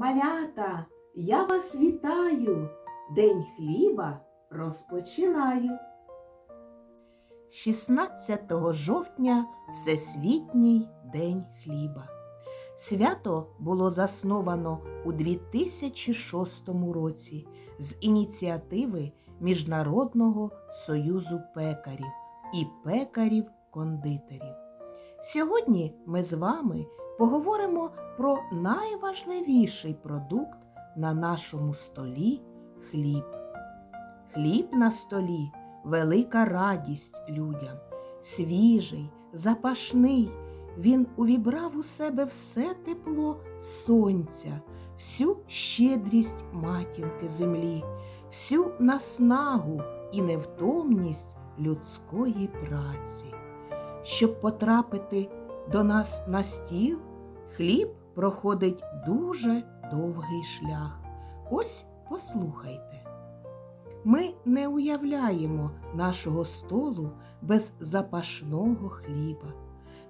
Малята, я вас вітаю! День хліба розпочинаю. 16 жовтня Всесвітній день хліба. Свято було засновано у 2006 році з ініціативи Міжнародного союзу пекарів і пекарів-кондитерів. Сьогодні ми з вами поговоримо про найважливіший продукт на нашому столі хліб. Хліб на столі велика радість людям, свіжий, запашний. Він увібрав у себе все тепло сонця, всю щедрість матінки землі, всю наснагу і невтомність людської праці. Щоб потрапити до нас на стіл, хліб проходить дуже довгий шлях. Ось послухайте. Ми не уявляємо нашого столу без запашного хліба.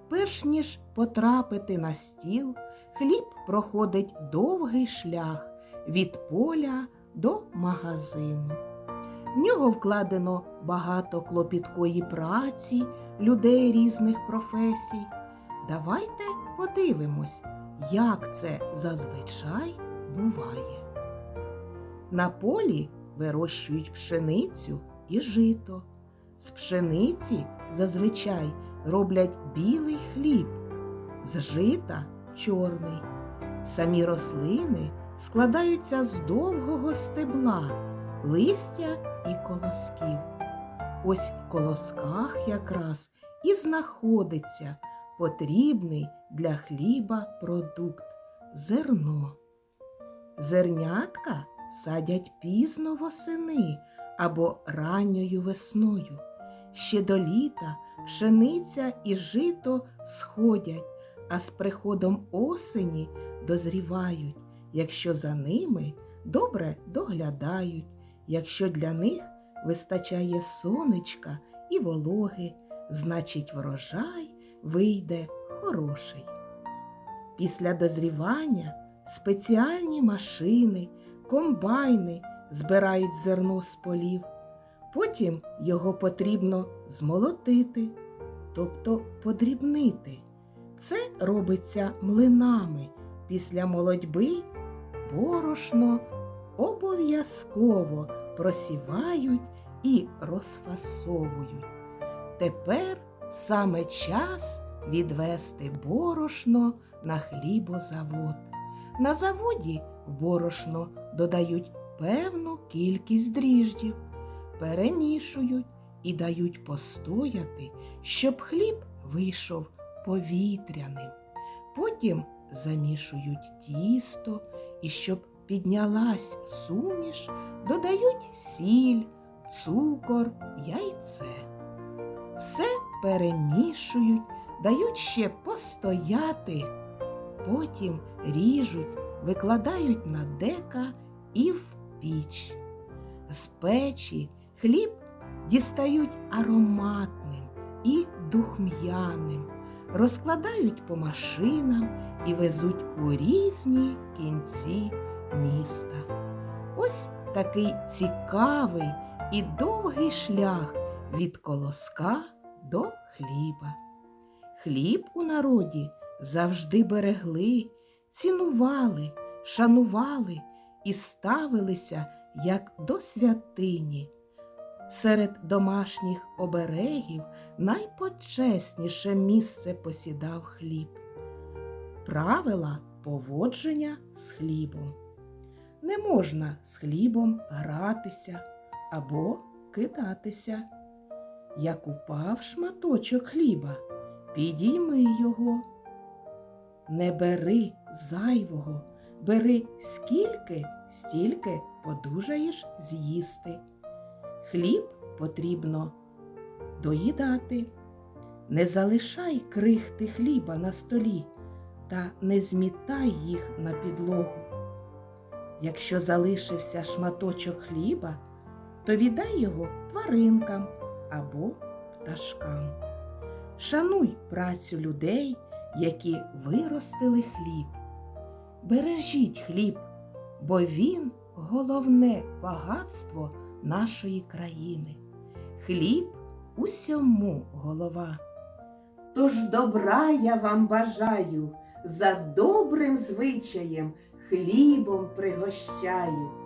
Перш ніж потрапити на стіл, хліб проходить довгий шлях від поля до магазину. В нього вкладено багато клопіткої праці людей різних професій. Давайте подивимось, як це зазвичай буває. На полі вирощують пшеницю і жито. З пшениці зазвичай роблять білий хліб, з жита чорний. Самі рослини складаються з довгого стебла, листя і колосків. Ось в колосках якраз і знаходиться потрібний для хліба продукт зерно. Зернятка садять пізно восени або ранньою весною. Ще до літа пшениця і жито сходять, а з приходом осені дозрівають, якщо за ними добре доглядають, якщо для них вистачає сонечка і вологи, значить врожай вийде хороший. Після дозрівання спеціальні машини, комбайни збирають зерно з полів. Потім його потрібно змолотити, тобто подрібнити. Це робиться млинами. Після молодьби борошно обов'язково просівають і розфасовують. Тепер саме час відвести борошно на хлібозавод. На заводі в борошно додають певну кількість дріждів, перемішують і дають постояти, щоб хліб вийшов повітряним. Потім замішують тісто і щоб піднялась суміш, додають сіль, цукор, яйце. Все перемішують, дають ще постояти, потім ріжуть, викладають на дека і в піч. З печі хліб дістають ароматним і духм'яним, розкладають по машинам і везуть у різні кінці міста. Ось такий цікавий і довгий шлях від колоска до хліба. Хліб у народі завжди берегли, цінували, шанували і ставилися як до святині. Серед домашніх оберегів найпочесніше місце посідав хліб. Правила поводження з хлібом. Не можна з хлібом гратися або кидатися. Як упав шматочок хліба, підійми його. Не бери зайвого, бери скільки, стільки подужаєш з'їсти. Хліб потрібно доїдати. Не залишай крихти хліба на столі та не змітай їх на підлогу. Якщо залишився шматочок хліба, то віддай його тваринкам або пташкам. Шануй працю людей, які виростили хліб. бережіть хліб, бо він головне багатство нашої країни. Хліб усьому голова. Тож добра я вам бажаю, за добрим звичаєм хлібом пригощаю.